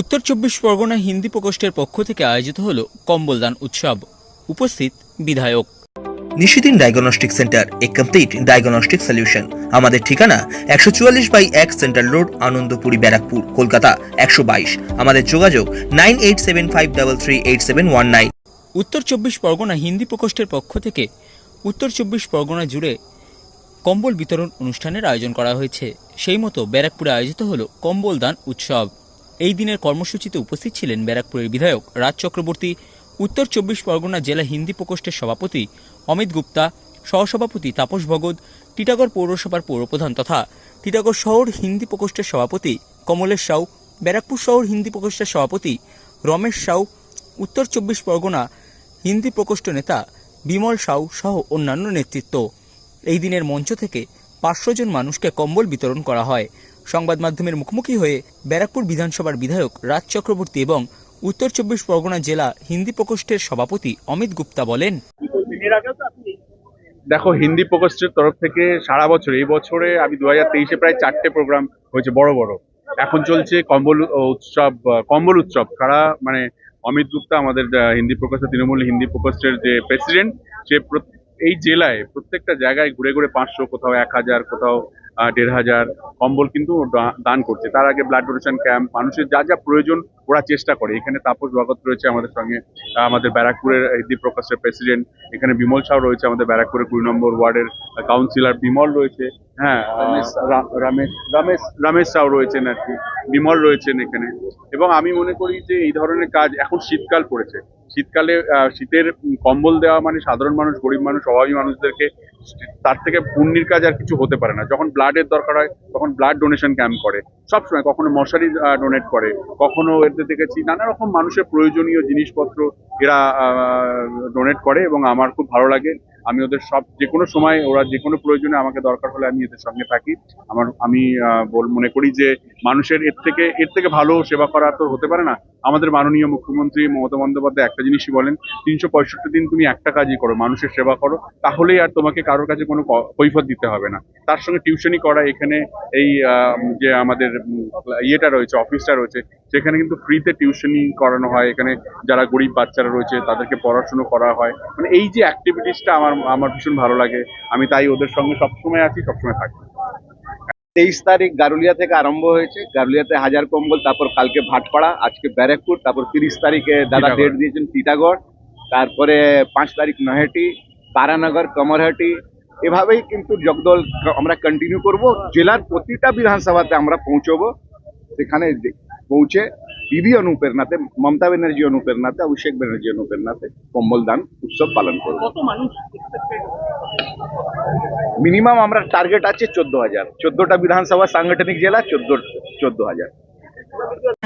উত্তর চব্বিশ পরগনা হিন্দি প্রকোষ্ঠের পক্ষ থেকে আয়োজিত হল কম্বলদান উৎসব। উপস্থিত বিধায়ক। নিশিদিন ডায়াগনস্টিক সেন্টার এ কমপ্লিট ডায়াগনস্টিক সলিউশন। আমাদের ঠিকানা একশো চুয়াল্লিশ বাই এক সেন্ট্রাল রোড আনন্দপুরি ব্যারাকপুর কলকাতা একশো বাইশ। আমাদের যোগাযোগ nine eight seven five double three eight seven one nine. উত্তর চব্বিশ পরগনা হিন্দি প্রকোষ্ঠের পক্ষ থেকে উত্তর চব্বিশ পরগনা জুড়ে কম্বল বিতরণ অনুষ্ঠানের আয়োজন করা হয়েছে। সেই মতো ব্যারাকপুরে আয়োজিত হল কম্বল দান উৎসব। এই দিনের কর্মসূচিতে উপস্থিত ছিলেন ব্যারাকপুরের বিধায়ক রাজ চক্রবর্তী, উত্তর চব্বিশ পরগনা জেলা হিন্দি প্রকোষ্ঠের সভাপতি অমিত গুপ্তা, সহসভাপতি তাপস ভগত, টিটাগড় পৌরসভার পৌরপ্রধান তথা টিটাগড় শহর হিন্দি প্রকোষ্ঠের সভাপতি কমলেশ সাউ ব্যারাকপুর শহর হিন্দি প্রকোষ্ঠের সভাপতি রমেশ সাউ উত্তর চব্বিশ পরগনা হিন্দি প্রকোষ্ঠ নেতা বিমল সাউ সহ অন্যান্য নেতৃত্ব। এই দিনের মঞ্চ থেকে পাঁচশো জন মানুষকে কম্বল বিতরণ করা হয়। সংবাদ মাধ্যমের মুখোমুখি হয়ে ব্যারাকপুর বিধানসভার বিধায়ক রাজ চক্রবর্তী এবং উত্তর চব্বিশ পরগনা জেলা হিন্দি প্রকোষ্ঠের সভাপতি অমিত গুপ্তা বলেন। দেখো, হিন্দি প্রকোষ্ঠের তরফ থেকে সারা বছর, এই বছরে আমি দু হাজার তেইশে প্রায় চারটে প্রোগ্রাম হয়েছে, বড় বড়। এখন চলছে কম্বল উৎসব কম্বল উৎসব। কারা মানে অমিত গুপ্তা আমাদের হিন্দি প্রকোষ্ঠ তৃণমূল হিন্দি প্রকোষ্ঠের যে প্রেসিডেন্ট সে এই জেলায় প্রত্যেকটা জায়গায় ঘুরে ঘুরে পাঁচশো, কোথাও এক হাজার, কোথাও দেড় হাজার কম্বল কিন্তু দান করছে। তার আগে ব্লাড ডোনেশন ক্যাম্প মানুষের যা যা প্রয়োজন ওরা চেষ্টা করে। এখানে তাপস ভগত রয়েছে আমাদের সঙ্গে আমাদের ব্যারাকপুরের দীপ্রকাশের প্রকাশের প্রেসিডেন্ট এখানে বিমল সাহ রয়েছে আমাদের ব্যারাকপুরের কুড়ি নম্বর ওয়ার্ডের কাউন্সিলর বিমল রয়েছে। হ্যাঁ রমেশ রমেশ রমেশ সাউ রয়েছেন আর কি বিমল রয়েছেন এখানে। এবং আমি মনে করি যে এই ধরনের কাজ এখন শীতকাল পড়েছে। শীতকালে শীতের কম্বল দেওয়া মানে সাধারণ মানুষ গরিব মানুষ অভাবী মানুষদেরকে তার থেকে পুণ্যের কাজ আর কিছু হতে পারে না। যখন ব্লাডের দরকার হয় তখন ব্লাড ডোনেশন ক্যাম্প করে। সবসময় কখনো মশারি ডোনেট করে। কখনো এতে দেখেছি নানা রকম মানুষের প্রয়োজনীয় জিনিসপত্র এরা ডোনেট করে এবং আমার খুব ভালো লাগে। আমি ওদের সব যে কোনো সময় ওরা যে কোনো প্রয়োজনে আমাকে দরকার হলে আমি এদের সঙ্গে থাকি। আমার, আমি বল- মনে করি যে মানুষের এর থেকে এর থেকে ভালো সেবা করা তো হতে পারে না। আমাদের মাননীয় মুখ্যমন্ত্রী মমতা বন্দ্যোপাধ্যায় একটা জিনিসই বলেন, তিনশো পঁয়ষট্টি দিন তুমি একটা কাজই করো, মানুষের সেবা করো, তাহলেই আর তোমাকে কারোর কাছে কোনো কৈফত দিতে হবে না। তার সঙ্গে টিউশনই করা, এখানে এই যে আমাদের ইয়েটা রয়েছে, অফিসটা রয়েছে, সেখানে কিন্তু ফ্রিতে টিউশনই করানো হয়। এখানে যারা গরিব বাচ্চারা রয়েছে, তাদেরকে পড়াশুনো করা হয়। মানে এই যে অ্যাক্টিভিটিসটা আমার আমার ভীষণ ভালো লাগে। আমি তাই ওদের সঙ্গে সবসময় আছি সবসময় থাকি তেইশ তারিখ গারুলিয়া থেকে আরম্ভ হয়েছে। গারুলিয়াতে হাজার কম্বল তারপর কালকে ভাটপাড়া আজকে ব্যারাকপুর তারপর তিরিশ তারিখে দাদা ডেট দিয়েছেন টিটাগড়। তারপরে পাঁচ তারিখ নহেটি তারানগর কমরহাটি। এভাবেই কিন্তু জগদল আমরা কন্টিনিউ করব। জেলার প্রতিটা বিধানসভাতে আমরা পৌঁছবো। সেখানে যে- পৌঁছে দিদি অনুপ্রেরণাতে মমতা ব্যানার্জি অনুপ্রেরণাতে অভিষেক ব্যানার্জি অনুপ্রেরণাতে কম্বল দান উৎসব পালন করব মিনিমাম আমরা টার্গেট আছে চোদ্দ হাজার চোদ্দটা বিধানসভা সাংগঠনিক জেলা চোদ্দ চোদ্দ হাজার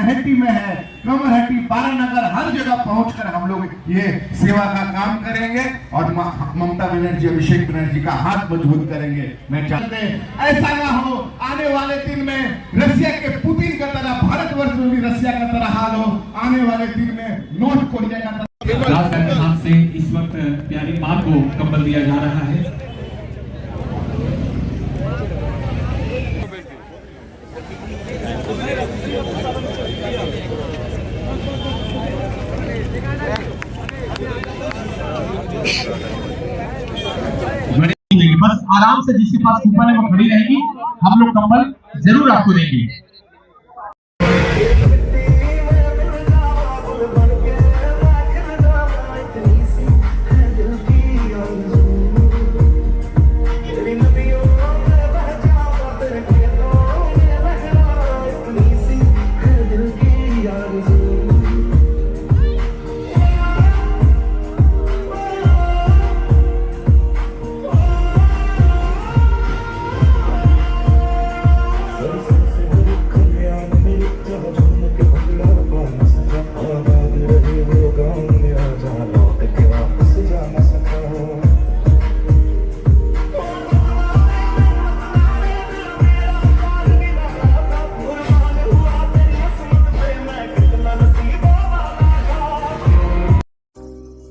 हट्टी में है कमर हट्टी बारानगर हर जगह पहुंचकर हम लोग ये सेवा का काम करेंगे और म- ममता बनर्जी अभिषेक बनर्जी का हाथ मजबूत करेंगे मैं चाहते ऐसा ना हो आने वाले दिन में रसिया के पुतिन का तरह भारतवर्ष में भी रसिया का तरह हाल हो आने वाले दिन में नॉर्थ कोरिया का तरह से इस वक्त प्यारी माँ को कंबल दिया जा रहा है। बस आराम से जिसके पास कूपन है वो खड़ी रहेगी। हम लोग कंबल ज़रूर आपको देंगे।